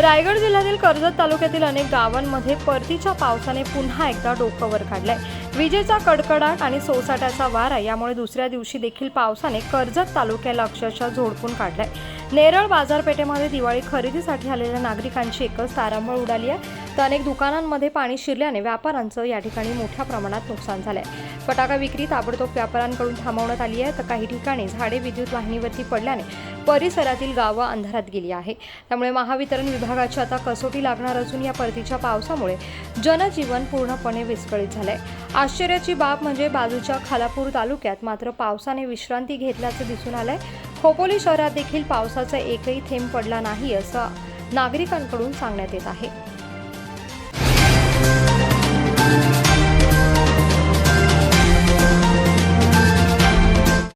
रायगड जिल्ह्यातील कर्जत तालुक्यातील अनेक गावांमध्ये परतीच्या पावसाने पुन्हा एकदा डोकं वर काढलंय विजेचा कडकडाट आणि सोसाट्याचा वारा यामुळे दुसऱ्या दिवशी देखील पावसाने कर्जत तालुक्याला अक्षरशः झोडपून काढलाय. नेरळ बाजारपेठेमध्ये दिवाळी खरेदीसाठी आलेल्या नागरिकांची एकच तारांबळ उडाली आहे. तर अनेक दुकानांमध्ये पाणी शिरल्याने व्यापाऱ्यांचं या ठिकाणी मोठ्या प्रमाणात नुकसान झालंय. फटाका विक्री ताबडतोब व्यापाऱ्यांकडून थांबवण्यात आली आहे. तर काही ठिकाणी झाडे विद्युत वाहिनीवरती पडल्याने परिसरातील गावं अंधारात गेली आहे. त्यामुळे महावितरण विभागाची आता कसोटी लागणार असून या परतीच्या पावसामुळे जनजीवन पूर्णपणे विस्कळीत झालंय. आश्चर्याची बाब म्हणजे बाजूच्या खालापूर तालुक्यात मात्र पावसाने विश्रांती घेतल्याचं दिसून आलंय. खोपोली शहरात देखील पावसाचा एकही थेंब पडला नाही असं नागरिकांकडून सांगण्यात येत आहे.